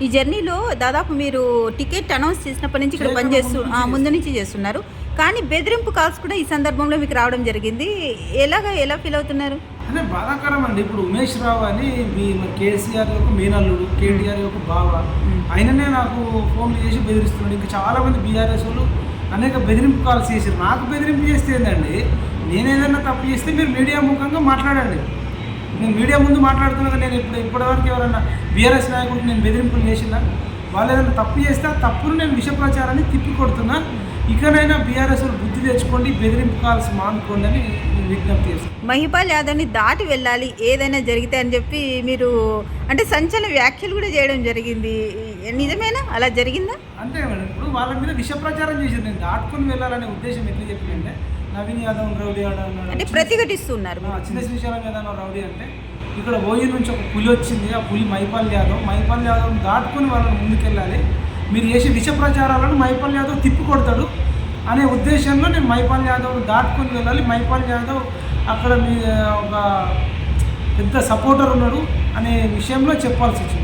ఈ జర్నీలో దాదాపు మీరు టికెట్ అనౌన్స్ చేసినప్పటి నుంచి ఇక్కడ పనిచేస్తూ ఆ, ముందు నుంచి చేస్తున్నారు. కానీ బెదిరింపు కాల్స్ కూడా ఈ సందర్భంలో మీకు రావడం జరిగింది. ఎలాగా ఎలా ఫీల్ అవుతున్నారు? అంటే బాధాకరం అండి ఇప్పుడు ఉమేష్ రావు అని మీ కేసీఆర్ యొక్క మేనల్లుడు కేటీఆర్ యొక్క బావ ఆయననే నాకు ఫోన్లు చేసి బెదిరిస్తున్నాడు. ఇంకా చాలా మంది బీఆర్ఎస్ వాళ్ళు అనేక బెదిరింపు కాల్స్ చేశారు. నాకు బెదిరింపు చేస్తే ఏంటండి నేను ఏదైనా తప్పు చేస్తే మీరు మీడియా ముఖంగా మాట్లాడండి. నేను మీడియా ముందు మాట్లాడుతున్నా నేను ఇప్పుడు ఇప్పటివరకు ఎవరైనా బీఆర్ఎస్ నాయకుడికి నేను బెదిరింపులు చేసినా వాళ్ళు ఏదైనా తప్పు చేస్తే తప్పును నేను విష ప్రచారాన్ని తిప్పి కొడుతున్నా ఇకనైనా బీఆర్ఎస్ బుద్ధి తెచ్చుకోండి బెదిరింపు కాల్స్ మానుకోండి అని విజ్ఞప్తి చేస్తాను మహిపాల్ యాదవ్ని దాటి వెళ్ళాలి ఏదైనా జరిగితే అని చెప్పి మీరు అంటే సంచలన వ్యాఖ్యలు కూడా చేయడం జరిగింది. నిజమేనా? అలా జరిగిందా? అంతే మేడం. ఇప్పుడు వాళ్ళ మీద విష ప్రచారం చేశారు. నేను దాటుకొని వెళ్ళాలనే ఉద్దేశం ఎట్లా చెప్పిందంటే నవీన్ యాదవ్ రౌడీ. అంటే ప్రతిఘటిస్తున్నారు. చిన్న శ్రీశైలం రౌడీ అంటే. ఇక్కడ ఓయి నుంచి ఒక పులి వచ్చింది ఆ పులి మైపాల్ యాదవ్. మైపాల్ యాదవ్ దాటుకొని వాళ్ళని ముందుకెళ్ళాలి. మీరు చేసే విష ప్రచారాలను మైపాల్ యాదవ్ తిప్పి కొడతాడు అనే ఉద్దేశంలో నేను మైపాల్ యాదవ్ దాటుకొని వెళ్ళాలి. మైపాల్ యాదవ్ అక్కడ మీ ఒక పెద్ద సపోర్టర్ ఉన్నాడు అనే విషయంలో చెప్పాల్సి వచ్చింది.